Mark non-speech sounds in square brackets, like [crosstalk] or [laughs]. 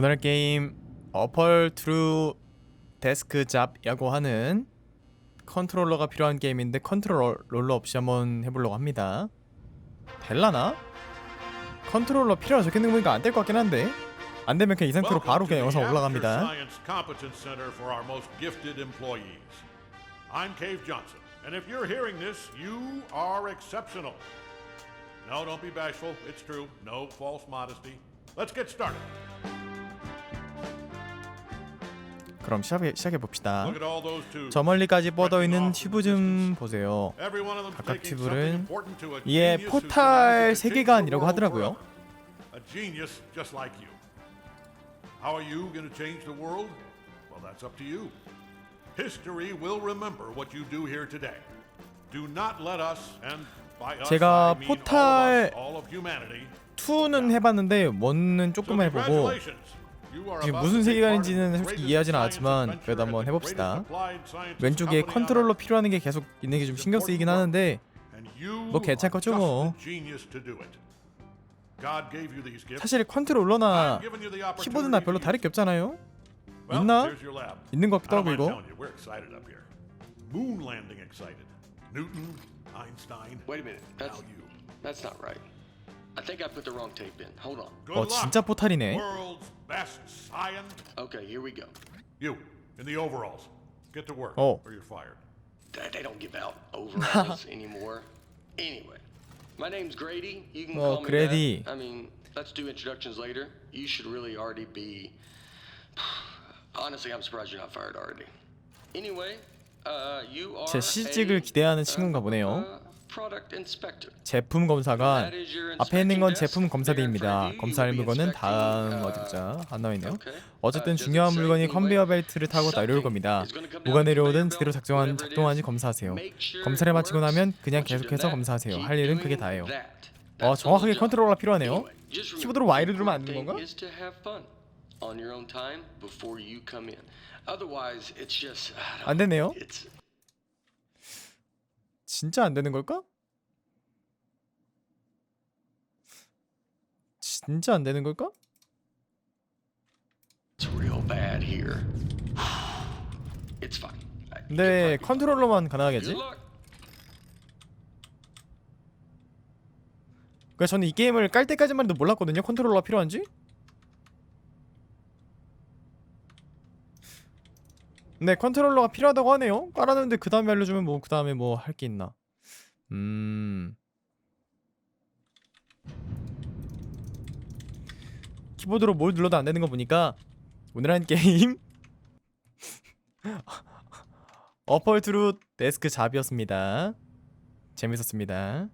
오늘 할 게임 어펄 트루 데스크 잡이라고 하는 컨트롤러가 필요한 게임인데 컨트롤러 없이 한번 해보려고 합니다. 될라나? 컨트롤러 필요하 적혀있는 거 보니까 안 될 것 같긴 한데 안 되면 그냥 이 상태로 바로 그냥 영상 올라갑니다. I'm Cave Johnson, and if you're hearing this, you are exceptional. No, don't be bashful. It's true. No false modesty. Let's get started. 그럼 시작해, 시작해 봅시다. 저 멀리까지 뻗어 있는 튜브 좀 보세요. 각각 튜브는 이게 who's 포탈 세계관이라고 하더라고요. forever. A genius just like you. How are you going to change the world? Well, that's up to you. History will remember what you do here today. Do not let us and by us 제가 포탈 all of us, all of humanity. 2는 해봤는데 1는 So 조금 해보고 지금 무슨 세계관인지는 솔직히 이해하진 않았지만 그래도 한번 해봅시다. 왼쪽에 컨트롤러. 필요한 게 계속 있는 게 좀 신경 쓰이긴 하는데 뭐 괜찮겠죠, 뭐. 사실 컨트롤러나 키보드나 별로 다를 게 없잖아요. 있나? 있는 것 같기도 하고 이거. Moon landing excited. Newton, Einstein. Wait a minute. That's that's not right. I think I put the wrong tape in. Hold on. Good 어 luck. 진짜 포탈이네. World's best science. Okay, here we go. You in the overalls. Get to work, Oh. or you're fired. They they don't give out overalls [laughs] anymore. Anyway, my name's Grady. You can Oh, call me Grady. that. I mean, let's do introductions later. You should really already be. [sighs] Honestly, I'm surprised you're not fired already. Anyway, uh, you are 제 시직을 a, 기대하는 친구인가 보네요. Uh. 제품 검사관 앞에 있는 건 제품. 검사대입니다. 검사할 물건은 다음 uh, 어디 보자 안 나와 있네요. 어쨌든 Uh, 중요한 물건이? 컨베이어 벨트를 타고 내려올 겁니다. 뭐가 내려오든 제대로 작동한 작동하는지. 검사하세요. 검사를 마치고. 나면 그냥 계속해서 검사하세요. 할 일은 그게 다예요. 어 정확하게. 컨트롤러가 필요하네요. 키보드로 Y를 누르면 안 되는 건가? 안 되네요. 진짜 안 되는 걸까? 진짜 안 되는 걸까? it's real bad here. It's fine. I- 근데 you'll probably be 컨트롤러만. 가능하겠지? 그러니까 저는 이 게임을 깔 때까지만 해도 몰랐거든요. 컨트롤러가 필요한지. 네, 컨트롤러가 필요하다고 하네요. 깔아놨는데 그 다음에 알려주면 뭐 그 다음에 뭐 할 게 있나? 음. 키보드로 뭘 눌러도 안 되는 거 보니까 오늘 한 게임 [laughs] 어펄트루 데스크 잡이었습니다. 재밌었습니다.